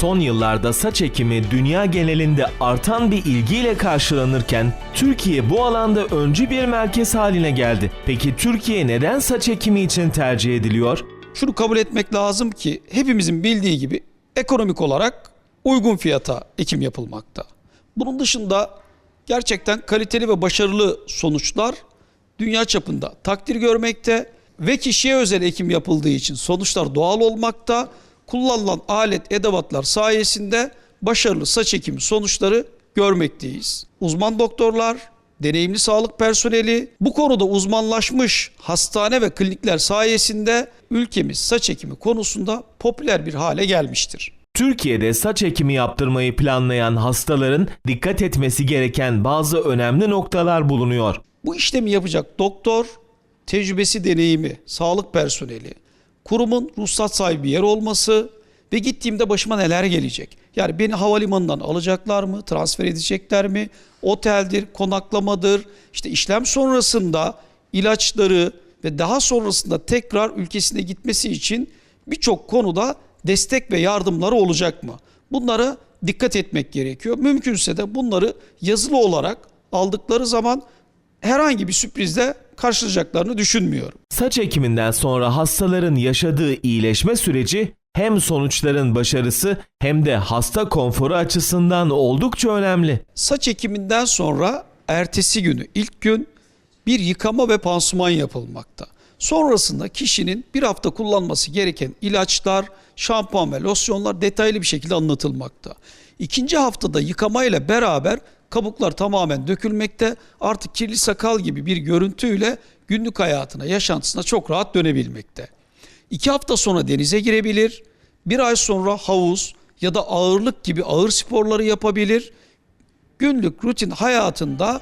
Son yıllarda saç ekimi dünya genelinde artan bir ilgiyle karşılanırken Türkiye bu alanda öncü bir merkez haline geldi. Peki Türkiye neden saç ekimi için tercih ediliyor? Şunu kabul etmek lazım ki hepimizin bildiği gibi ekonomik olarak uygun fiyata ekim yapılmakta. Bunun dışında gerçekten kaliteli ve başarılı sonuçlar dünya çapında takdir görmekte ve kişiye özel ekim yapıldığı için sonuçlar doğal olmakta. Kullanılan alet edevatlar sayesinde başarılı saç ekimi sonuçları görmekteyiz. Uzman doktorlar, deneyimli sağlık personeli, bu konuda uzmanlaşmış hastane ve klinikler sayesinde ülkemiz saç ekimi konusunda popüler bir hale gelmiştir. Türkiye'de saç ekimi yaptırmayı planlayan hastaların dikkat etmesi gereken bazı önemli noktalar bulunuyor. Bu işlemi yapacak doktor, tecrübesi deneyimi, sağlık personeli, kurumun ruhsat sahibi yer olması ve gittiğimde başıma neler gelecek? Yani beni havalimanından alacaklar mı, transfer edecekler mi, oteldir, konaklamadır, işte işlem sonrasında ilaçları ve daha sonrasında tekrar ülkesine gitmesi için birçok konuda destek ve yardımları olacak mı? Bunlara dikkat etmek gerekiyor. Mümkünse de bunları yazılı olarak aldıkları zaman herhangi bir sürprizle karşılayacaklarını düşünmüyorum. Saç ekiminden sonra hastaların yaşadığı iyileşme süreci hem sonuçların başarısı hem de hasta konforu açısından oldukça önemli. Saç ekiminden sonra ertesi günü ilk gün bir yıkama ve pansuman yapılmakta. Sonrasında kişinin bir hafta kullanması gereken ilaçlar, şampuan ve losyonlar detaylı bir şekilde anlatılmakta. İkinci haftada yıkamayla beraber kabuklar tamamen dökülmekte. Artık kirli sakal gibi bir görüntüyle günlük hayatına, yaşantısına çok rahat dönebilmekte. İki hafta sonra denize girebilir. Bir ay sonra havuz ya da ağırlık gibi ağır sporları yapabilir. Günlük rutin hayatında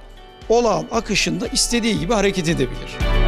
olağan akışında istediği gibi hareket edebilir.